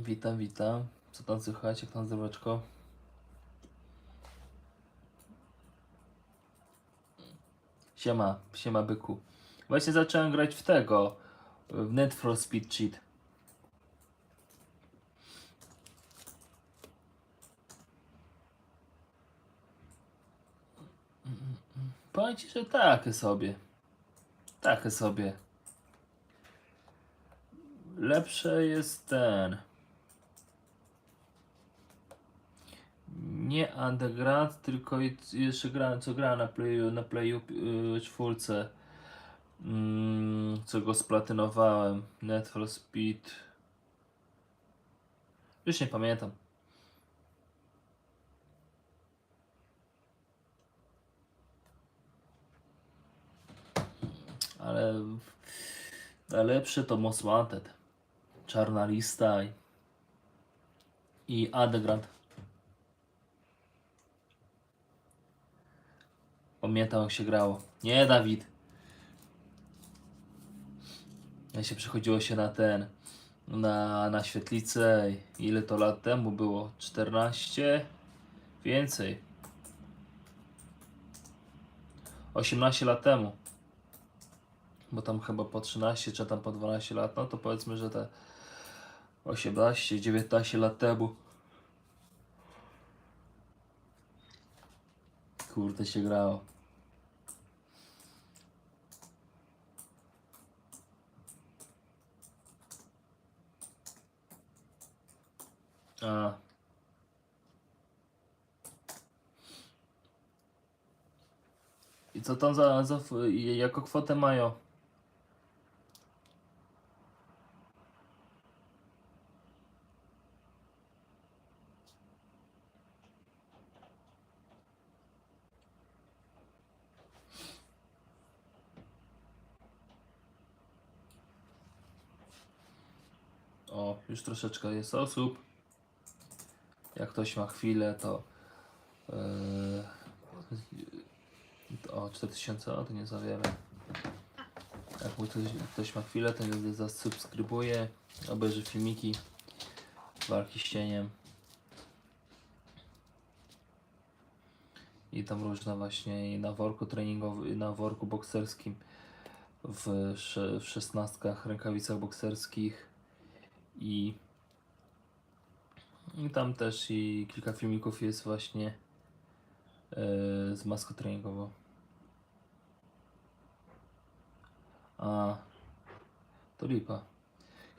Witam, witam. Co tam słychać? Jak tam zdroweczko? Siema, siema byku. Właśnie zacząłem grać w tego, w Net for Speed Cheat. Powiem ci, że takie sobie. Takie sobie. Lepsze jest ten. Nie Underground, tylko jeszcze grałem, co grałem na Playu, na Playu yy, czwórce. Mm, co go splatynowałem. Net for Speed. Już nie pamiętam. Ale najlepszy to Most Wanted. Czarna lista i, i Underground. Pamiętam jak się grało. Nie, Dawid. Jak się przychodziło się na ten, na, na świetlicę. Ile to lat temu było? 14? Więcej. 18 lat temu. Bo tam chyba po 13 czy tam po 12 lat. No to powiedzmy, że te 18, 19 lat temu. Kurde się grało. A. I co tam za, za jako kwotę mają? O, już troszeczkę jest osób. Jak ktoś ma chwilę, to. Yy, o, 4000, o to nie za wiele. Jak ktoś, ktoś ma chwilę, to nie zasubskrybuje, obejrzy filmiki walki z cieniem. I tam różne właśnie na worku treningowym, na worku bokserskim, w, w szesnastkach, rękawicach bokserskich i tam też i kilka filmików jest właśnie e, z maską treningową. A, to lipa.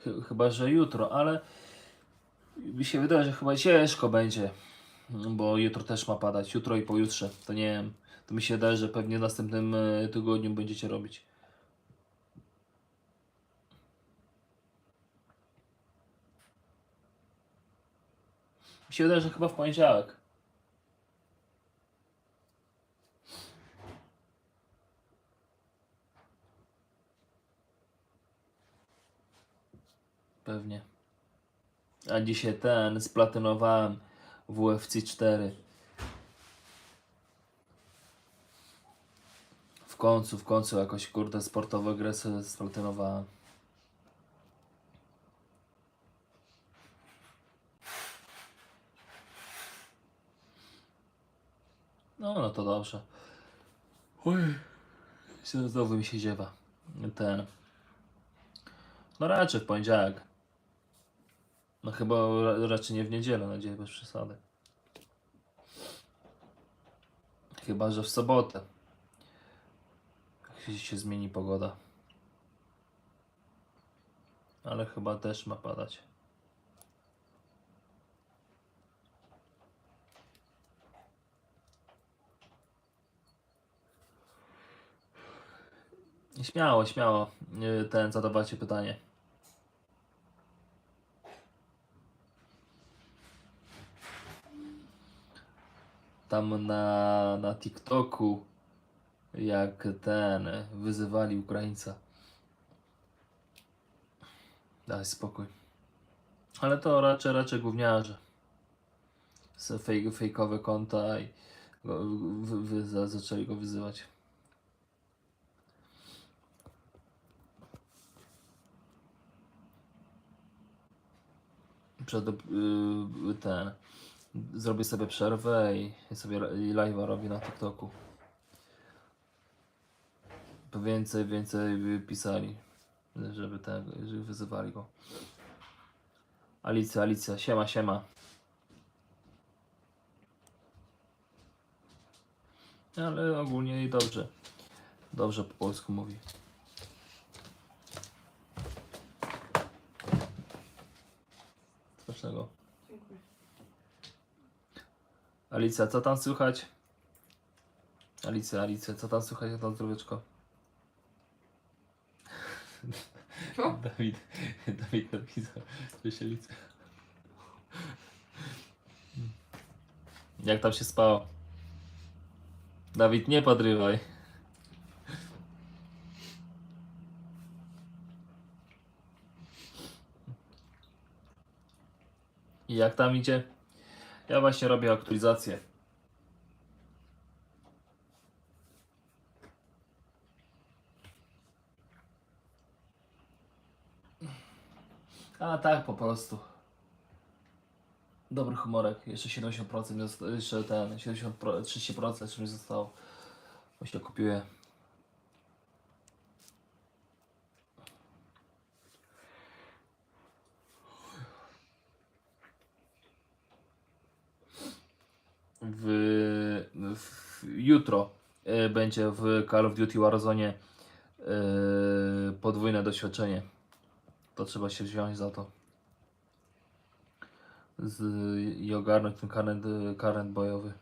Chy- Chyba, że jutro, ale mi się wydaje, że chyba ciężko będzie, bo jutro też ma padać, jutro i pojutrze, to nie wiem, to mi się wydaje, że pewnie w następnym e, tygodniu będziecie robić. Mi się wydaje, że chyba w poniedziałek. Pewnie. A dzisiaj ten splatynowałem w UFC 4. W końcu, w końcu jakoś kurde sportowe sobie splatynowałem. No, no to dobrze. Oj, znowu mi się ziewa. Ten. No raczej w poniedziałek. No chyba ra- raczej nie w niedzielę, nadzieję bez przesady. Chyba, że w sobotę. Jak się zmieni pogoda. Ale chyba też ma padać. Śmiało, śmiało. y, Ten zadawajcie pytanie. Tam na, na TikToku, jak ten wyzywali Ukraińca. Daj spokój. Ale to raczej, raczej gówniarze. Fej, fejkowe konta i go, zaczęli go wyzywać. Przed yy, ten. Zrobię sobie przerwę i, sobie live'a robię na TikToku. Więcej, więcej pisali, żeby tak, żeby wyzywali go. Alicja, Alicja, siema, siema. Ale ogólnie dobrze. Dobrze po polsku mówi. Smacznego. Dziękuję. Alicja, co tam słychać? Alicja, Alicja, co tam słychać, jak tam zdrowieczko? Co? Dawid, Dawid napisał, cześć Alicja. Jak tam się spało? Dawid, nie podrywaj. Jak tam idzie? Ja właśnie robię aktualizację. A tak, po prostu. Dobry humorek. Jeszcze 70%, mi zosta- jeszcze ten, 70%, 30% jeszcze mi zostało. Właśnie kupiłem. W, w, jutro e, będzie w Call of Duty Warzone e, podwójne doświadczenie. To trzeba się wziąć za to. Z, I ogarnąć ten karnet, karnet bojowy.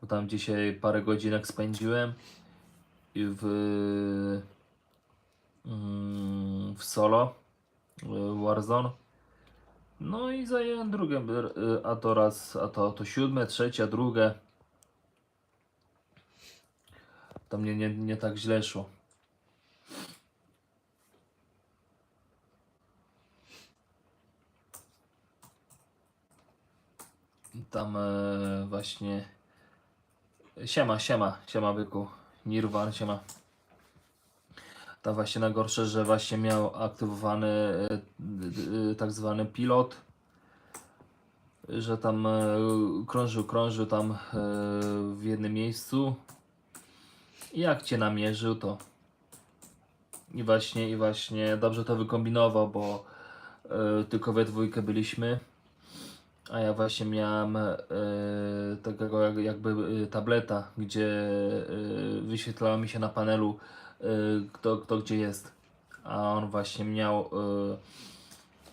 Bo tam dzisiaj parę godzinek spędziłem w, mm, w solo w Warzone. No i zajęłem drugie, y, a to raz, a to, to siódme, trzecie, drugie. To mnie nie, nie tak źle szło. Tam e, właśnie. Siema, siema, siema byku. Nirwan, siema. Tam właśnie najgorsze, że właśnie miał aktywowany e, d- tak zwany pilot. Że tam e, krążył, krążył tam e, w jednym miejscu. I jak cię namierzył, to. I właśnie, i właśnie dobrze to wykombinował, bo e, tylko we dwójkę byliśmy. A ja właśnie miałem e, takiego jak, jakby e, tableta, gdzie e, wyświetlało mi się na panelu e, kto, kto gdzie jest. A on właśnie miał e,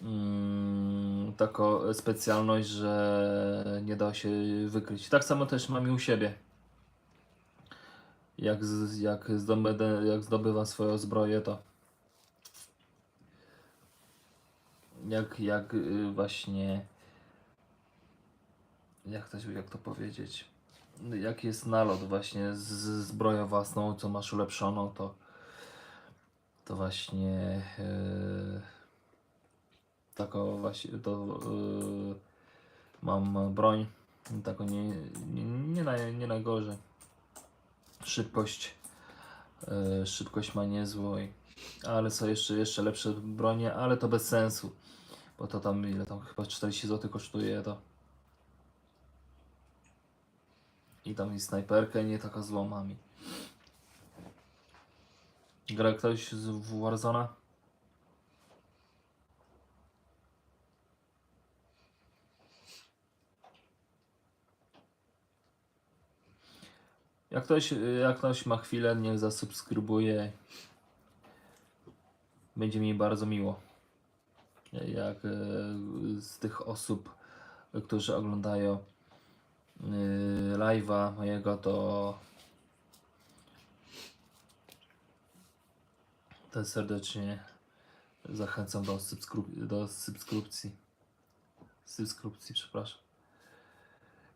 mm, taką specjalność, że nie da się wykryć. Tak samo też mam i u siebie. Jak, jak, zdobędę, jak zdobywam swoją zbroję, to jak, jak y, właśnie jak to, jak to powiedzieć, jak jest nalot właśnie z zbroją własną, co masz ulepszoną, to to właśnie yy, taką właśnie to yy, mam broń taką nie, nie, nie, naj, nie najgorzej. Szybkość yy, szybkość ma niezłą ale są jeszcze, jeszcze lepsze bronie, ale to bez sensu bo to tam ile tam chyba 40 zł kosztuje to I tam i snajperkę, nie taka z łomami. Gra ktoś z Warzona? Jak ktoś, jak ktoś ma chwilę, niech zasubskrybuje. Będzie mi bardzo miło. Jak e, z tych osób, którzy oglądają live'a mojego, to to serdecznie zachęcam do, subskryp- do subskrypcji. Subskrypcji, przepraszam.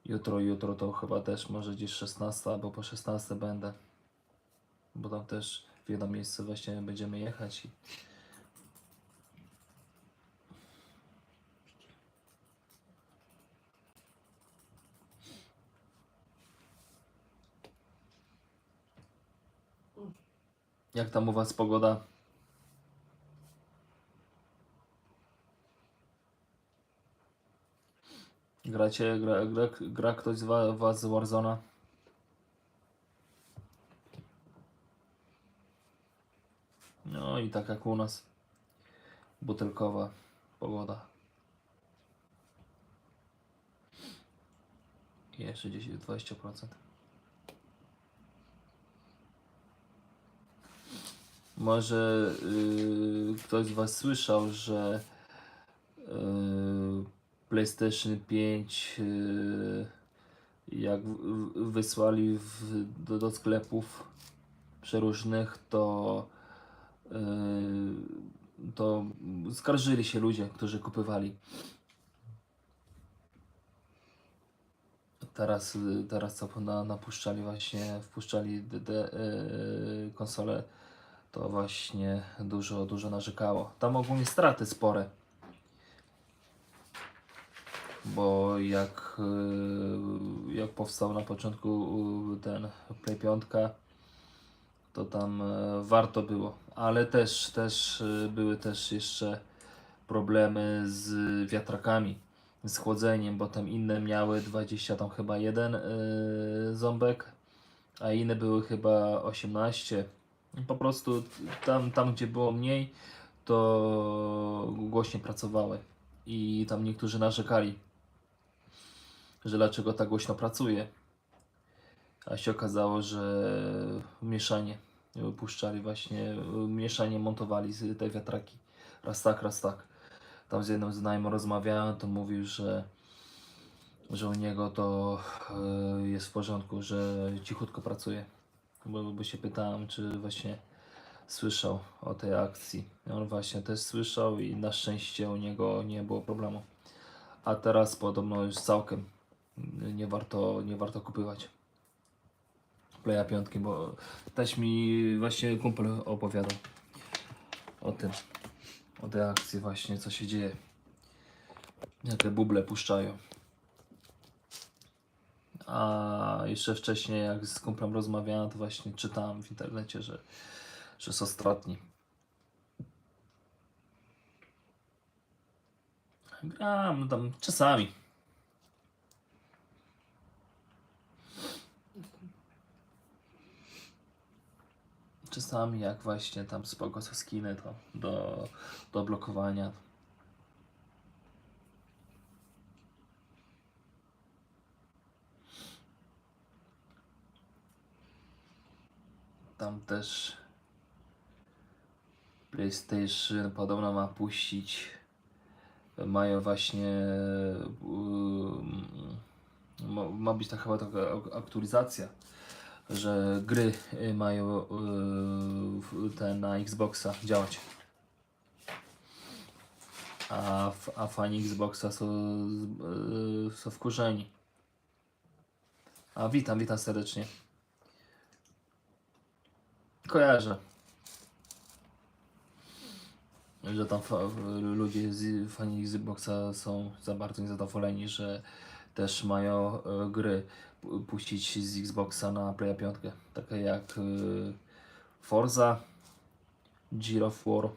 Jutro, jutro to chyba też może gdzieś 16 albo po 16 będę. Bo tam też w jedno miejsce właśnie będziemy jechać i Jak tam u Was pogoda? Gracie, gra, gra, gra ktoś z wa- was z Warzona? No i tak jak u nas. Butelkowa pogoda. Jeszcze 10, Może yy, ktoś z Was słyszał, że yy, PlayStation 5 yy, jak wysłali w, do, do sklepów przeróżnych, to yy, to skarżyli się ludzie, którzy kupywali. Teraz, y, teraz co na, napuszczali właśnie, wpuszczali de, yy, konsole, to właśnie dużo, dużo narzekało. Tam ogólnie straty spore. Bo jak, yy, jak powstał na początku yy, ten Play 5, to tam e, warto było. Ale też, też były też jeszcze problemy z wiatrakami, z chłodzeniem, bo tam inne miały 20, tam chyba jeden ząbek, a inne były chyba 18. Po prostu tam, tam gdzie było mniej, to głośniej pracowały. I tam niektórzy narzekali, że dlaczego tak głośno pracuje. A się okazało, że mieszanie puszczali właśnie, mieszanie montowali te wiatraki. Raz tak, raz tak. Tam z jednym znajomym rozmawiałem, to mówił, że, że u niego to e, jest w porządku, że cichutko pracuje. Bo, bo się pytałem, czy właśnie słyszał o tej akcji. On właśnie też słyszał i na szczęście u niego nie było problemu. A teraz podobno już całkiem nie warto, nie warto kupywać. Playa 5, bo też mi właśnie kumpel opowiadał o tym, o tej akcji właśnie, co się dzieje. Jak te buble puszczają. A jeszcze wcześniej, jak z kumplem rozmawiałem, to właśnie czytałem w internecie, że, że jest ostatni. Gram, no tam czasami. Czasami jak właśnie tam spoko są skiny to do, do blokowania. Tam też PlayStation podobno ma puścić. Mają właśnie. um, ma- być ta chyba taka ak- aktualizacja że gry mają y, w- te na Xboxa działać. A, a fani Xboxa są, y, są wkurzeni. A witam, witam serdecznie. Kojarzę. Że tam ludzie z fani Xboxa są za bardzo niezadowoleni, że też mają e, gry pu- puścić z Xboxa na Playa 5. Takie jak e, Forza, Gear of War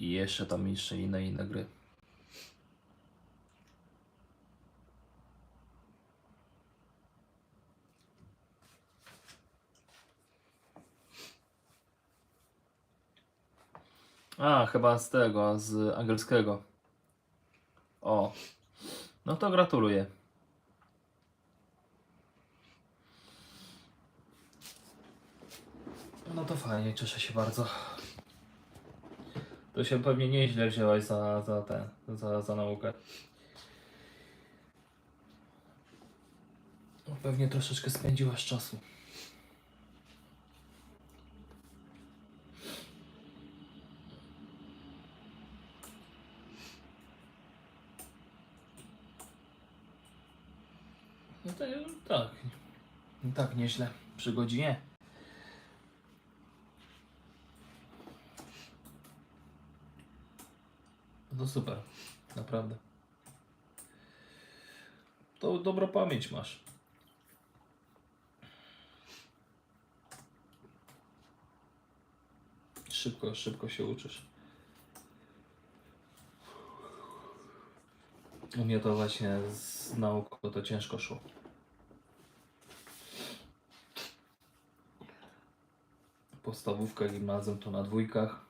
i jeszcze tam jeszcze inne inne gry. A, chyba z tego, z angielskiego. O, no to gratuluję. No to fajnie, cieszę się bardzo. To się pewnie nieźle wzięłaś za, za ten, za, za naukę. No Pewnie troszeczkę spędziłaś czasu. No to tak. Tak, nieźle. Przy godzinie. No super. Naprawdę. To dobrą pamięć masz. Szybko, szybko się uczysz. U mnie to właśnie z nauką to ciężko szło. Podstawówka, gimnazjum to na dwójkach.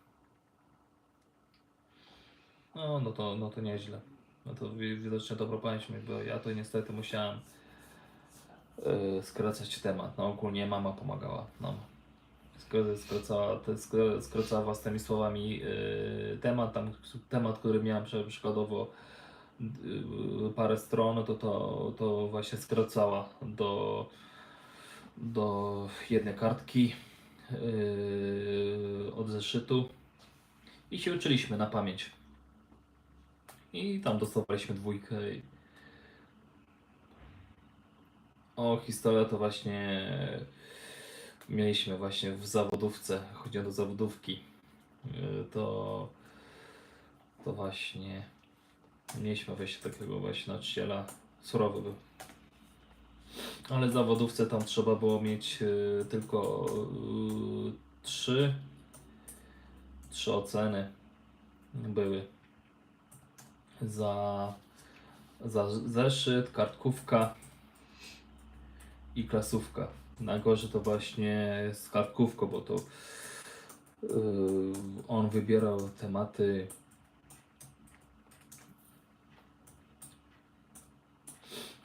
No, no to, no to nieźle. No to wi- widocznie dobro pamięć mi, bo ja to niestety musiałem yy, skracać temat. No ogólnie mama pomagała nam. Skra- Skracała, skracała własnymi słowami yy, temat, tam temat, który miałem przykładowo parę stron, to, to, to właśnie skracała do, do jednej kartki yy, od zeszytu i się uczyliśmy na pamięć. I tam dostawaliśmy dwójkę. O, historia to właśnie mieliśmy właśnie w zawodówce. Chodziłem do zawodówki. Yy, To, to właśnie mieliśmy właśnie takiego właśnie nauczyciela. Surowy był. Ale zawodówce tam trzeba było mieć yy, tylko yy, trzy, trzy oceny były za, za zeszyt, kartkówka i klasówka. Najgorzej to właśnie z kartkówką, bo to yy, on wybierał tematy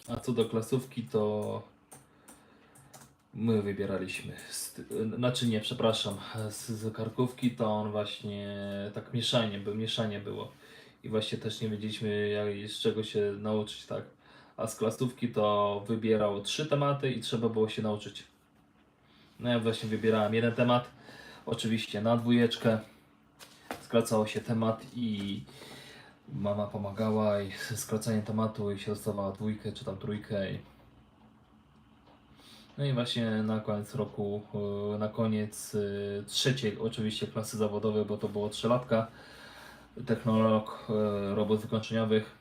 a co do klasówki to my wybieraliśmy. Znaczy nie, przepraszam, z, z kartkówki to on właśnie tak mieszanie, by mieszanie było i właśnie też nie wiedzieliśmy jak, z czego się nauczyć, tak. A z klasówki to wybierał trzy tematy i trzeba było się nauczyć. No ja właśnie wybierałem jeden temat, oczywiście na dwójeczkę, skracało się temat i mama pomagała i skracanie tematu i się dostawała dwójkę czy tam trójkę. I... No i właśnie na koniec roku, yy, na koniec yy, trzeciej oczywiście klasy zawodowej, bo to było trzylatka, technolog e, robót wykończeniowych.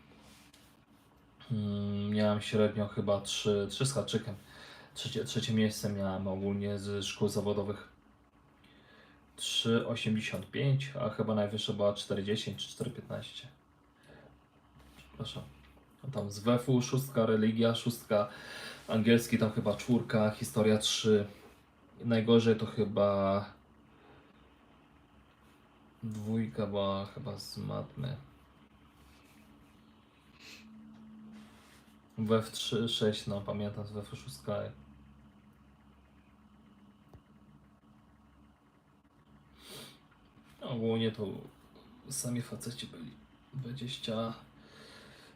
Mm, Miałem średnio chyba 3, 3 z haczykiem. Trzecie, trzecie miejsce miałem ogólnie z szkół zawodowych. 3,85, a chyba najwyższa była 4,10 czy 4,15. Przepraszam. A tam z WF-u szóstka, religia szóstka, angielski tam chyba czwórka, historia 3. Najgorzej to chyba Dwójka była chyba z matmy. WF 3, 6, no pamiętam z WF 6. Ogólnie to sami faceci byli 20.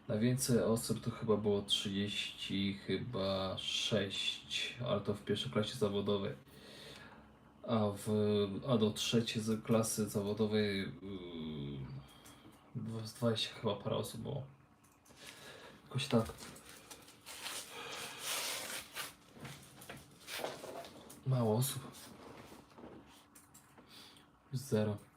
Najwięcej osób to chyba było 30, chyba 6, ale to w pierwszej klasie zawodowej. A, w, a do trzeciej klasy zawodowej yy, z 20 chyba parę osób było. Jakoś tak. Mało osób. Zero.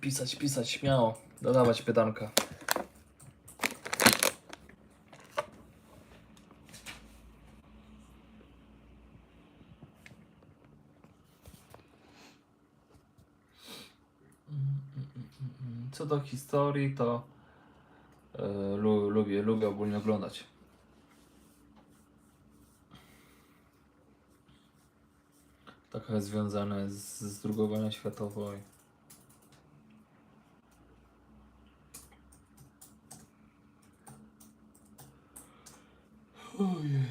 Pisać, pisać śmiało. Dodawać pytanka. Co do historii, to lu, lubię, lubię ogólnie oglądać. Trochę związane z, z II wojną światową. Ojej.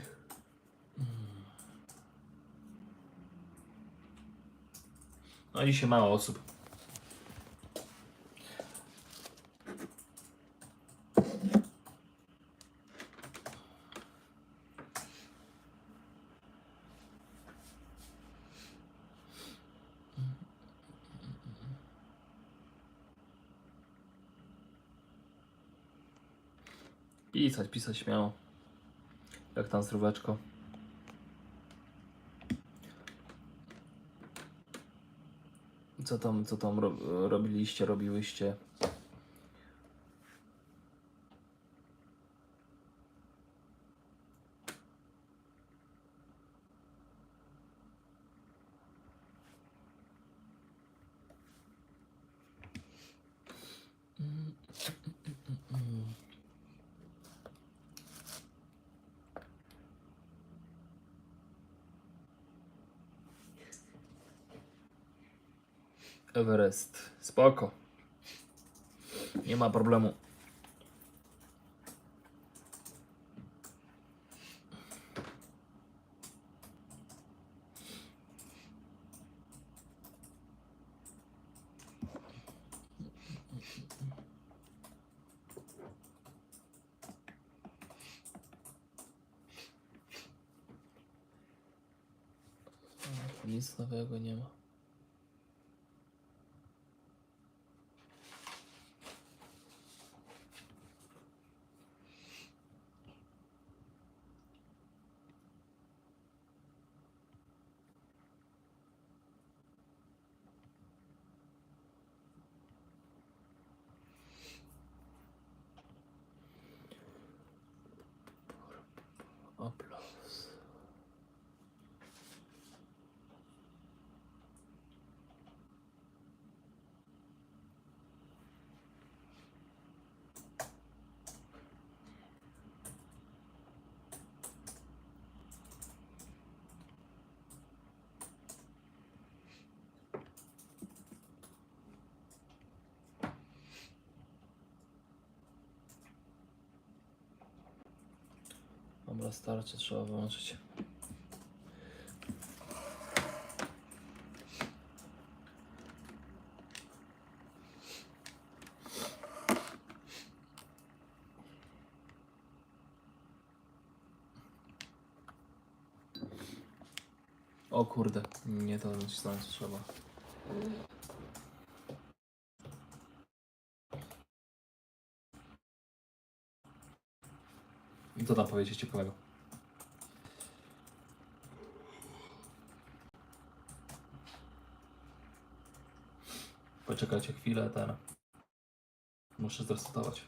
No i się mało osób. Pisać, pisać śmiało. Jak tam zdróweczko? Co tam, co tam ro robiliście, robiłyście? Everest. Spoko. Nie ma problemu. Nic nowego nie ma. Aplauz. Dobra, starczy, trzeba wyłączyć. O kurde, nie to nacisnąłem co trzeba. Tam powiedzieć ciekawego? Poczekajcie chwilę, ten. Muszę zresetować.